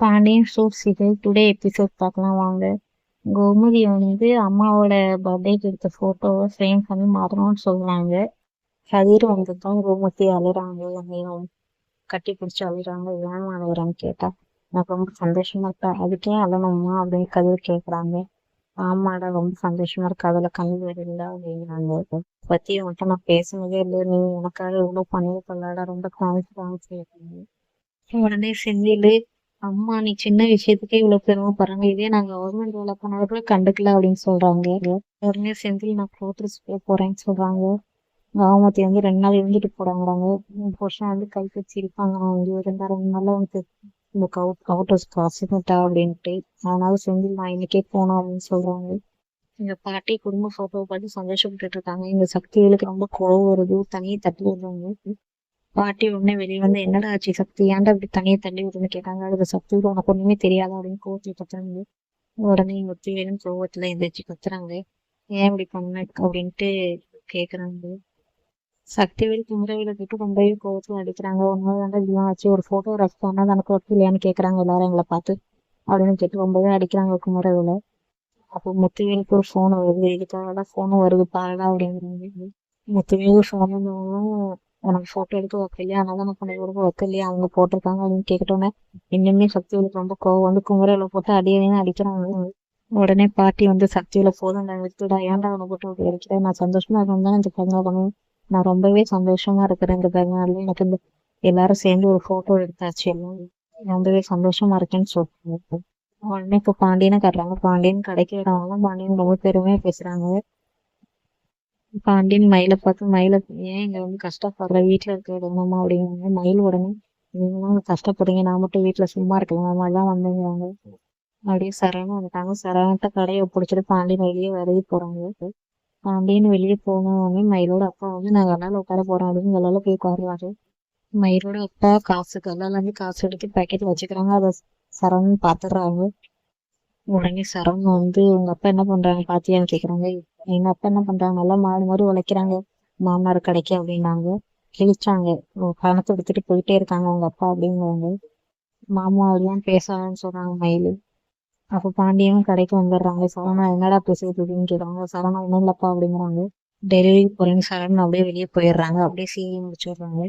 பாண்டியன் சூப் serial today episode பார்க்கலாம் வாங்க. கோமதி வந்து அம்மாவோட பர்த்டேக்கு எடுத்த ஃபோட்டோவை ஃப்ரேம் பண்ணி மாறணும்னு சொல்கிறாங்க கதிர் வந்து தான் கோமதி அழுறாங்க. என்னையும் கட்டி பிடிச்சி அழுறாங்க. ஏன் அழுகிறாங்க கேட்டா எனக்கு ரொம்ப சந்தோஷமா இருக்கா அதுக்கே அழணுமா அப்படின்னு கதிர் கேட்குறாங்க ஆமாடா ரொம்ப சந்தோஷமா இருக்கு. அதில் கண்ணு வரல அப்படிங்கிறாங்க. பற்றி அவன்கிட்ட நான் பேசினதே இல்லை. நீ எனக்காக இவ்வளோ பண்ணியிருக்கலாடா ரொம்ப கான்ஃபிடன்ஸ் உடனே செந்தில் அம்மா நீ சின்ன விஷயத்துக்கே இவ்வளவு பெருமைப்படுறாங்க இதே நான் கவர்மெண்ட் வேலை பண்ணவர்கள் கூட கண்டுக்கல அப்படின்னு சொல்றாங்க. உடனே செந்தில் நான் கோட்ரஸ் போக போறேன்னு சொல்றாங்க. காமத்தி வந்து ரெண்டு நாள் இருந்துட்டு போறாங்கிறாங்க. புருஷன் வந்து கை வச்சு இருப்பாங்க. நான் இங்கே இருந்தா ரெண்டு நாள் வந்து இந்த கவுட் ஹவுஸ் காசுட்டா அப்படின்ட்டு. அதனால செந்தில் நான் இன்னைக்கே போனோம் அப்படின்னு சொல்றாங்க. எங்க பாட்டி குடும்ப போட்டோவை பார்த்து சந்தோஷப்பட்டு இருக்காங்க. எங்க சக்திகளுக்கு ரொம்ப கோவம் வருது. தனியை தட்டி விடுறாங்க. பாட்டி உடனே வெளியே வந்து என்னடா ஆச்சு சக்தி? ஏன்டா இப்படி தனியை தள்ளி விடுன்னு கேட்டாங்க. அதுக்கு சக்தி உனக்கு ஒண்ணுமே தெரியாதா அப்படின்னு கோவத்தில் கத்துறாங்க. உடனே ஒத்தி வேணும் கோவத்துல எந்திரிச்சு கத்துறாங்க. ஏன் இப்படி பண்ண? அப்படின்ட்டு கேக்குறாங்க. சக்திவேல் குமரவேல கிட்ட ரொம்பவே கோவத்துல அடிக்கிறாங்க. உண்மையில தாண்டா இதெல்லாம் ஆச்சு. ஒரு போட்டோ ரஃப் பண்ணா தனக்கு ஒர்க் இல்லையான்னு கேக்குறாங்க எல்லாரும் எங்களை பார்த்து. அப்படின்னு கேட்டு ரொம்பவே அடிக்கிறாங்க குமரவேல அப்போ முத்துவேலுக்கு ஒரு ஃபோன் வருது. இதுக்காக தான் ஃபோன் வருது பாருடா அப்படிங்கிறாங்க. முத்துவேலு ஃபோன் உனக்கு போட்டோ எடுக்க ஒர்க் இல்லையா அதனால உனக்கு உனக்கு எடுக்க ஒர்க் இல்லையா? அவங்க போட்டிருக்காங்க அப்படின்னு கேட்டோன்னே இன்னுமே சக்திவேலுக்கு ரொம்ப கோவம் வந்து குமரவேல போட்டு அடியவேன்னு அடிக்கிறாங்க. உடனே பாட்டி வந்து சக்தியில போதும் நான் விட்டுடா. ஏன்டா அவனை போட்டு அப்படி அடிக்கிறேன் நான் சந்தோஷமா இருக்கணும் இந்த பிறந்தநாள் பண்ணுவேன். நான் ரொம்பவே சந்தோஷமா இருக்கிறேன் இந்த பிறந்தநாள்ல எனக்கு இந்த எல்லாரும் சேர்ந்து ஒரு போட்டோ எடுத்தாச்சு. எல்லாம் ரொம்பவே சந்தோஷமா இருக்கேன்னு சொல்லுவேன் உடனே இப்போ பாண்டியனை கட்டுறாங்க. பாண்டியன் கடைக்கு விடவங்க பாண்டியன் ரொம்ப பெருமையா பேசுறாங்க. பாண்டியன் மயிலை பார்த்து மயிலை ஏன் இங்க வந்து கஷ்டப்படுற? வீட்டுல இருக்க விடணுமா அப்படிங்கிறாங்க. மயில் உடனே நீங்களும் கஷ்டப்படுறீங்க. நான் மட்டும் வீட்டுல சும்மா இருக்கலாம் எல்லாம் வந்துங்கிறாங்க. அப்படியே சரவணன் வந்துட்டாங்க. சரவணத்தை கடையை பிடிச்சிட்டு பாண்டியன் வெளியே விலகி போறாங்க. பாண்டியன் வெளியே போனோடனே மயிலோட அப்பா வந்து நான் கல்லால உட்கார போறேன். அப்படின்னு கல்லால போய் உட்காருவாரு. மயிலோட அப்பா காசு கல்லால காசு எடுத்து பேக்கெட் வச்சுக்கிறாங்க. அதை சரவணன் பாத்துடுறாங்க உடனே சரவணன் வந்து உங்க அப்பா என்ன பண்றாங்க? பாத்தியான்னு கேக்குறாங்க. எங்க அப்பா என்ன பண்றாங்க? நல்லா மாடு மாதிரி உழைக்கிறாங்க மாமனார் கடைக்கு அப்படின்னாங்க. கிழிச்சாங்க. பணத்தை எடுத்துட்டு போயிட்டே இருக்காங்க உங்க அப்பா அப்படிங்கிறாங்க. மாமா அப்படிலாம் பேசாதன்னு சொல்றாங்க மயிலு. அப்ப பாண்டியனும் கடைக்கு வந்துடுறாங்க. சரவணா என்னடா பேசுறது அப்படின்னு கேட்குறாங்க சரவணா ஒண்ணும் இல்லப்பா அப்படிங்கிறாங்க. டெலிவரி போறேன்னு சரண் அப்படியே வெளியே போயிடுறாங்க. அப்படியே சீரியல் முடிச்சிடுறாங்க.